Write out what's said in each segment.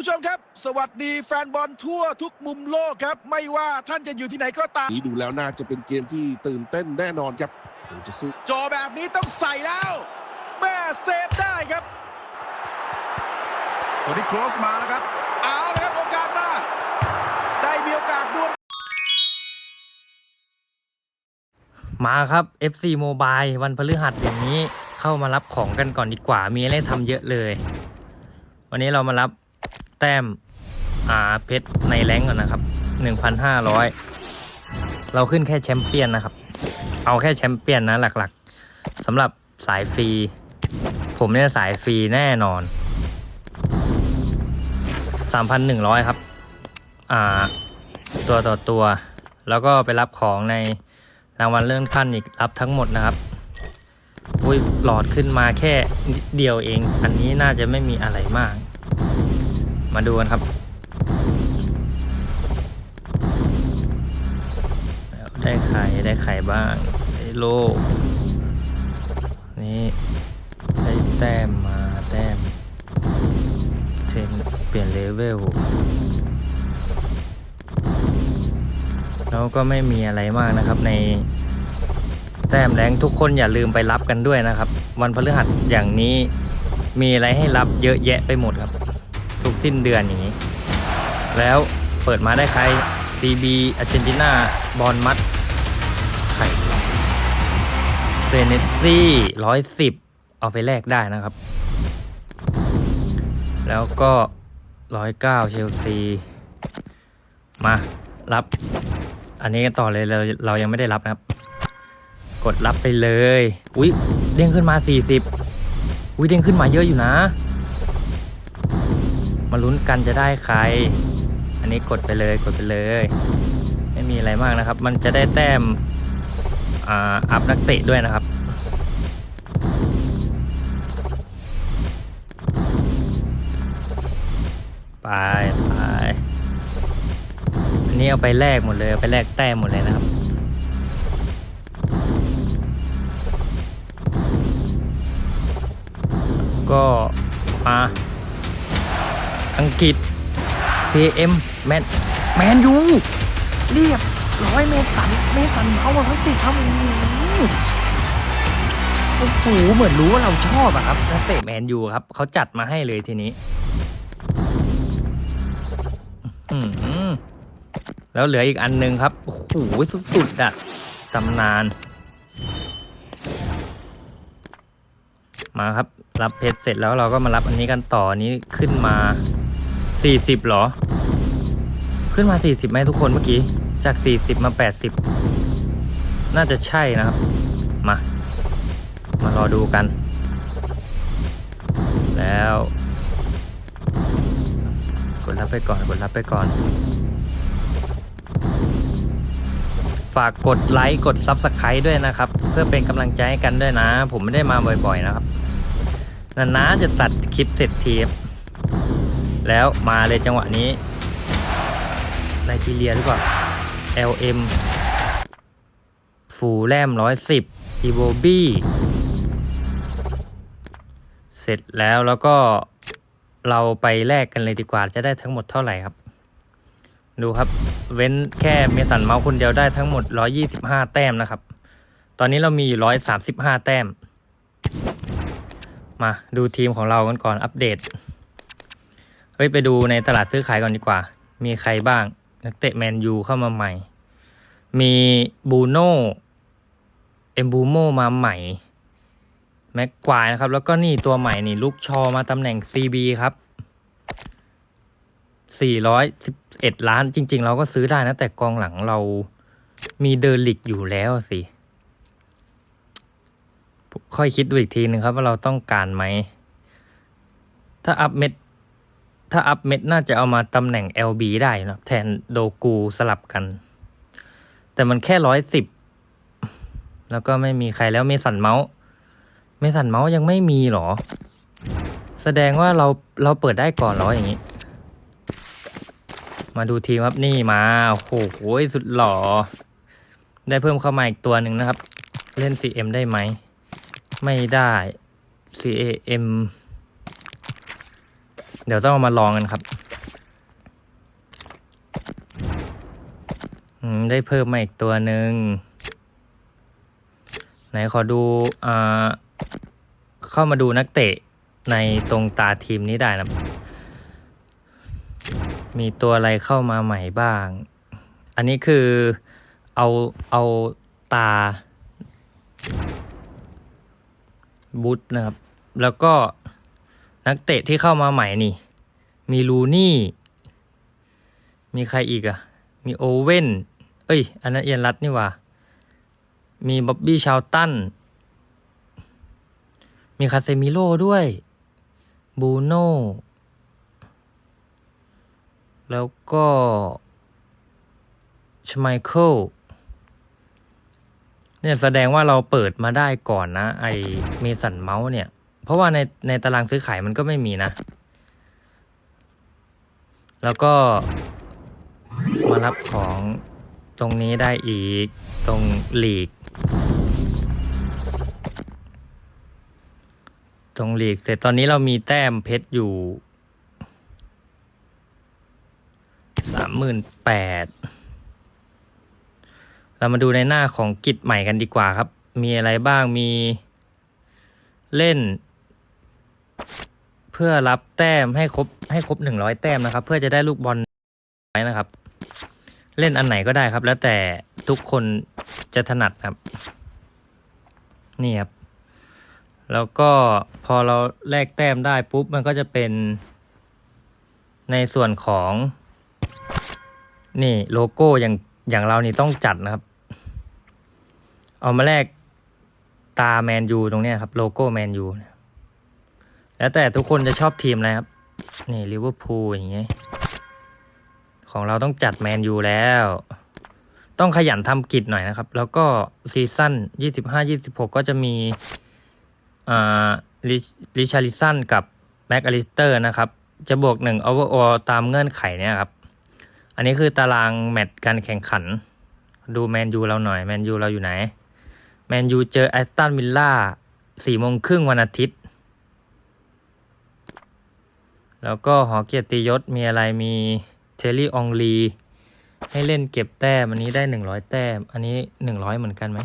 ผู้ชมครับ สวัสดีแฟนบอลทั่วทุกมุมโลกครับ ไม่ว่าท่านจะอยู่ที่ไหนก็ตามนี้ดูแล้วน่าจะเป็นเกมที่ตื่นเต้นแน่นอนครับโอ้จะสู้จอแบบนี้ต้องใส่แล้วแม่เซฟได้ครับตัวนี้โครสมาแล้วครับ เอาเลยครับโอกาสมาได้มีโอกาสดวลมาครับ FC Mobile วันพฤหัสอย่างนี้เข้ามารับของกันก่อนดีกว่า มีอะไรทำเยอะเลย วันนี้เรามารับ แต้มอาเพชรในแรงก่อนนะครับ 1,500 เราขึ้นแค่แชมเปี้ยนนะครับ เอาแค่แชมเปี้ยนนะหลักๆสำหรับสายฟรี ผมเนี่ยสายฟรีแน่นอน 3,100 ครับ อ่า ตัวต่อตัว แล้วก็ไปรับของในรางวัลเลื่อนขั้นอีกรับทั้งหมดนะครับอุ้ยหลอดขึ้นมาแค่นิดเดียวเอง อันนี้น่าจะไม่มีอะไรมาก มาดูกันครับ ได้ไข่ได้ไข่บ้าง ได้โลกนี่ได้แต้มมาแต้มเทรนเปลี่ยนเลเวลแล้วก็ไม่มีอะไรมากนะครับในแต้มแรงทุกคนอย่าลืมไปรับกันด้วยนะครับ วันพฤหัสอย่างนี้มีอะไรให้รับเยอะแยะไปหมดครับ สิ้นเดือนอย่างนี้ แล้วเปิดมาได้ใคร CB อาร์เจนตินาบอลมัดไข่เซเนซี่ร้อยสิบเอาไปแลกได้นะครับ แล้วก็ร้อยเก้าเชลซีมารับ อันนี้กันต่อเลยเราเรายังไม่ได้รับนะครับ กดรับไปเลย อุ้ยเด้งขึ้นมา 40อุ้ยเด้งขึ้นมาเยอะอยู่นะ มาลุ้นกันจะได้ใคร อันนี้กดไปเลยกดไปเลย ไม่มีอะไรมากนะครับ มันจะได้แต้มอ่าอัพนักเตะด้วยนะครับไปไปอันนี้เอาไปแลกหมดเลยเอาไปแลกแต้มหมดเลยนะครับ ก็มา อังกฤษ CM แมนแมนยูเรียบร้อยเมสันเมสันเขามาทั้สิบครับโอ้โหเหมือนรู้ว่าเราชอบอะครับนักเตะแมนยูครับเขาจัดมาให้เลยทีนี้แล้วเหลืออีกอันหนึงครับ โอ้โหสุดๆอะตำนาน มาครับรับเพชรเสร็จแล้วเราก็มารับอันนี้กันต่อนนี้ขึ้นมา สี่สิบหรอ ขึ้นมาสี่สิบไหมทุกคนเมื่อกี้ จากสี่สิบมาแปดสิบน่าจะใช่นะครับ มา มารอดูกัน แล้ว กดรับไปก่อน กดรับไปก่อน ฝากกดไลค์กด Subscribe ด้วยนะครับ เพื่อเป็นกำลังใจให้กันด้วยนะ ผมไม่ได้มาบ่อยๆนะครับ นานๆจะตัดคลิปเสร็จที แล้วมาเลยจังหวะนี้ไนจีเรียหรือเปล่า LM ฟูแลมร้อยสิบอีโบบี้เสร็จแล้วแล้วก็เราไปแลกกันเลยดีกว่าจะได้ทั้งหมดเท่าไหร่ครับ ดูครับ เว้นแค่เมสันเมาส์คนเดียวได้ทั้งหมด 125 แต้มนะครับ ตอนนี้เรามีอยู่ 135 แต้ม มาดูทีมของเรากันก่อนอัปเดต ฮ้ยไปดูในตลาดซื้อขายก่อนดีกว่า มีใครบ้าง นักเตะแมนยูเข้ามาใหม่ มีบูโน่เอมบูโมมาใหม่แม็กควายนะครับ แล้วก็นี่ตัวใหม่นี่ลูกชอมาตำแหน่ง CB ครับ 411 ล้านจริง ๆ เราก็ซื้อได้นะ แต่กองหลังเรามีเดอร์ลิกอยู่แล้วสิ ค่อยคิดดูอีกทีหนึ่งครับว่าเราต้องการไหม ถ้าอัพเม็ด ถ้าอัพเม็ดน่าจะเอามาตำแหน่ง LB ได้นะแทนโดกูสลับกัน แต่มันแค่ร้อยสิบแล้วก็ไม่มีใครแล้วเมสันเมาส์เมสันเมาส์ยังไม่มีหรอ แสดงว่าเราเราเปิดได้ก่อนหรออย่างนี้ มาดูทีมครับนี่มาโอ้โหสุดหล่อ ได้เพิ่มเข้ามาอีกตัวหนึ่งนะครับ เล่น CM ได้ไหม ไม่ได้ CAM เดี๋ยวต้องมาลองกันครับได้เพิ่มมาอีกตัวหนึ่งไหนขอดูเข้ามาดูนักเตะในตรงตาทีมนี้ได้นะมีตัวอะไรเข้ามาใหม่บ้าง อันนี้คือเอาเอาตา บุตนะครับ แล้วก็ นักเตะที่เข้ามาใหม่นี่ มีลูนี่ มีใครอีกอะมีโอเว่น เอ้ย อันนั้นเอียนรัตนี่ว่า มีบ๊อบบี้ชาวตัน มีคาเซมิโร่ด้วย บูโน่ แล้วก็ชไมเคิลเนี่ยแสดงว่าเราเปิดมาได้ก่อนนะ ไอเมสันเมาส์เนี่ย เพราะว่าในในตารางซื้อขายมันก็ไม่มีนะ แล้วก็มารับของตรงนี้ได้อีกตรงหลีก ตรงหลีกเสร็จตอนนี้เรามีแต้มเพชรอยู่สามหมื่นแปดเรามาดูในหน้าของกิจใหม่กันดีกว่าครับ มีอะไรบ้างมีเล่น พื่อรับแต้มให้ครบให้ครบหนึ่งร้อยแต้มนะครับ เพื่อจะได้ลูกบอลไว้นะครับ เล่นอันไหนก็ได้ครับ แล้วแต่ทุกคนจะถนัดครับ นี่ครับ แล้วก็พอเราแลกแต้มได้ปุ๊บมันก็จะเป็นในส่วนของ นี่โลโก้อย่างอย่างเรานี่ต้องจัดนะครับ เอามาแลกตาแมนยูตรงนี้ครับ โลโก้แมนยู แล้วแต่ทุกคนจะชอบทีมอะไรครับ นี่ลิเวอร์พูลอย่างเงี้ยของเราต้องจัดแมนยูแล้ว ต้องขยันทำกิจหน่อยนะครับ แล้วก็ซีซั่นยี่สิบห้ายี่สิบหกก็จะมีอ่าริริชาริสันกับแม็กอลิสเตอร์นะครับ จะบวกหนึ่งโอเวอร์ออตามเงื่อนไขเนี่ยครับ อันนี้คือตารางแมตช์การแข่งขัน ดูแมนยูเราหน่อย แมนยูเราอยู่ไหน แมนยูเจอแอสตันวิลล่าสี่โมงครึ่งวันอาทิตย์ แล้วก็หอเกียรติยศมีอะไรมีเทลลี่องลี ให้เล่นเก็บแต้ม อันนี้ได้หนึ่งร้อยแต้ม อันนี้หนึ่งร้อยเหมือนกันไหม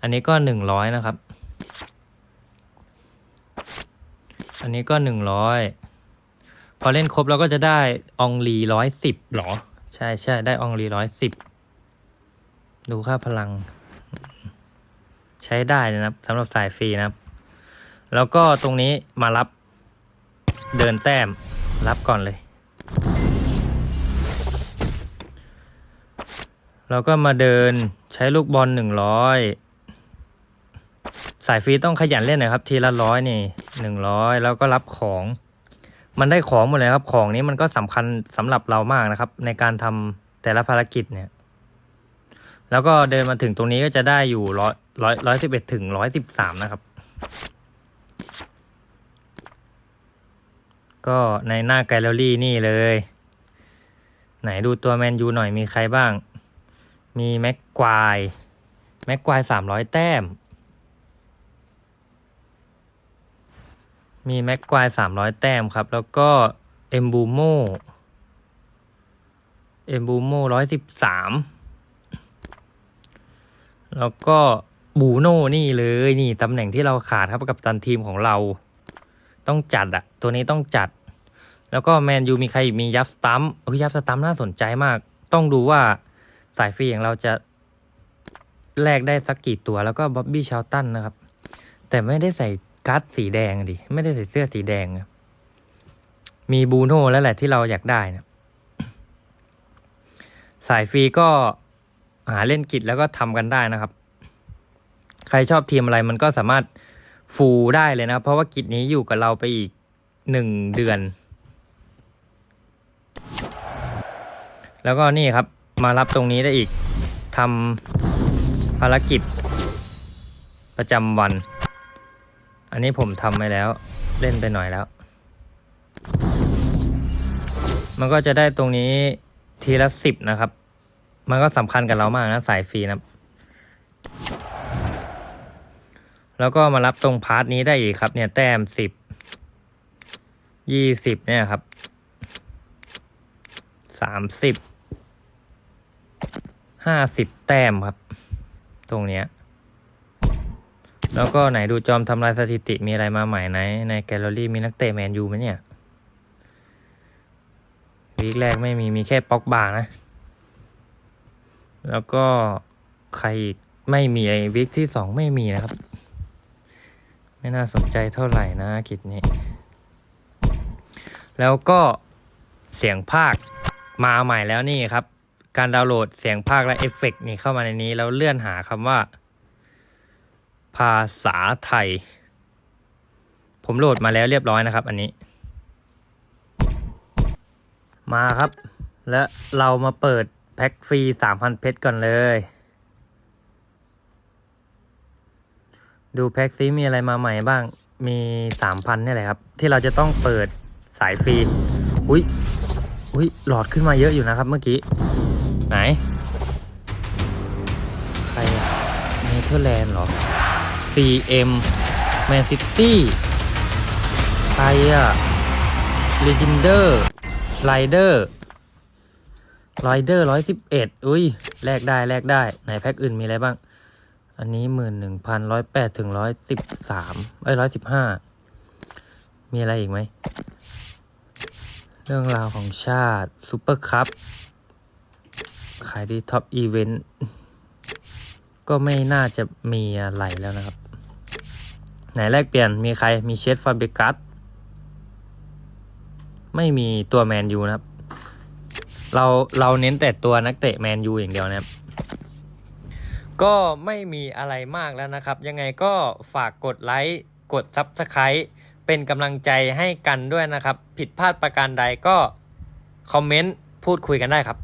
อันนี้ก็หนึ่งร้อยนะครับ อันนี้ก็หนึ่งร้อยพอเล่นครบเราก็จะได้องลีร้อยสิบหรอ ใช่ใช่ได้องลีร้อยสิบดูค่าพลัง ใช้ได้นะครับสำหรับสายฟรีนะครับ แล้วก็ตรงนี้มารับ เดินแต้มรับก่อนเลยแล้วก็มาเดินใช้ลูกบอลหนึ่งร้อยสายฟรีต้องขยันเล่นหนะครับ ทีละร้อยนี่หนึ่งร้อยแล้วก็รับของ มันได้ของหมดเลยครับ ของนี้มันก็สำคัญสำหรับเรามากนะครับ ในการทำแต่ละภารกิจเนี่ย แล้วก็เดินมาถึงตรงนี้ก็จะได้อยู่ร้อยร้อยร้อยสิบเอ็ดถึงร้อยสิบสามนะครับ ก็ในหน้าแกลเลอรี่นี่เลย ไหนดูตัวแมนยูหน่อยมีใครบ้าง มีแม็กควายแม็กควายสามร้อยแต้ม มีแม็กควายสามร้อยแต้มครับ แล้วก็เอมบูโมเอมบูโมร้อยสิบสามแล้วก็บูโน่นี่เลยนี่ตำแหน่งที่เราขาดครับกับตันทีมของเรา ต้องจัดอะตัวนี้ต้องจัด แล้วก็แมนยูมีใครมียับสตัมเอ้ยยับสตัมน่าสนใจมาก ต้องดูว่าสายฟรีของเราจะแลกได้สักกี่ตัวแล้วก็บ๊อบบี้ชาวตันนะครับ แต่ไม่ได้ใส่การ์ดสีแดงดิ ไม่ได้ใส่เสื้อสีแดง มีบูโน่แล้วแหละที่เราอยากได้นะสายฟรีก็หาเล่นกิจแล้วก็ทำกันได้นะครับ ใครชอบทีมอะไรมันก็สามารถ ฟูได้เลยนะ เพราะว่ากิจนี้อยู่กับเราไปอีกหนึ่งเดือน แล้วก็นี่ครับมารับตรงนี้ได้อีกทำภารกิจประจำวัน อันนี้ผมทำไปแล้วเล่นไปหน่อยแล้ว มันก็จะได้ตรงนี้ทีละสิบนะครับ มันก็สำคัญกับเรามากนะสายฟรีนะครับ แล้วก็มารับตรงพาร์ทนี้ได้อีกครับ เนี่ยแต้มสิบยี่สิบเนี่ยครับสามสิบห้าสิบแต้มครับ ตรงเนี้ยแล้วก็ไหนดูจอมทำลายสถิติมีอะไรมาใหม่ไหน ในแกลเลอรี่มีนักเตะแมนยูไหมเนี่ยวีคแรกไม่มีมีแค่ป็อกบานะ แล้วก็ใครอีกไม่มีไอวีคที่สองไม่มีนะครับ ไม่น่าสนใจเท่าไหร่นะกิจนี้ แล้วก็เสียงภาคมาใหม่แล้วนี่ครับ การดาวน์โหลดเสียงภาคและเอฟเฟกต์นี่เข้ามาในนี้แล้วเลื่อนหาคำว่า ภาษาไทย ผมโหลดมาแล้วเรียบร้อยนะครับ อันนี้ มาครับ และเรามาเปิดแพ็คฟรี 3,000 เพชรก่อนเลย ดูแพ็คซีมีอะไรมาใหม่บ้าง มี 3,000นี่แหละครับ ที่เราจะต้องเปิดสายฟรี อุ้ยอุ้ยหลอดขึ้นมาเยอะอยู่นะครับเมื่อกี้ ไหน ใครเนเธอร์แลนด์เหรอ CM Man City ใครอะ Legender Rider Rider ร้อยสิบเอ็ดอุ้ย แลกได้ แลกได้ ไหนแพ็คอื่นมีอะไรบ้าง อันนี้หมื่นหนึ่งพันร้อยแปดถึงร้อยสิบสามเอ้ร้อยสิบห้ามีอะไรอีกไหม เรื่องราวของชาติซูเปอร์คัพขายดีท็อปอีเวนต์ก็ไม่น่าจะมีอะไรแล้วนะครับ ไหนแลกเปลี่ยนมีใครมีเชฟฟาเบกัสไม่มีตัวแมนยูนะครับ เราเราเน้นแต่ตัวนักเตะแมนยูอย่างเดียวนะครับ ก็ไม่มีอะไรมากแล้วนะครับ ยังไงก็ฝากกดไลค์กด Subscribe เป็นกำลังใจให้กันด้วยนะครับ ผิดพลาดประการใดก็คอมเมนต์พูดคุยกันได้ครับ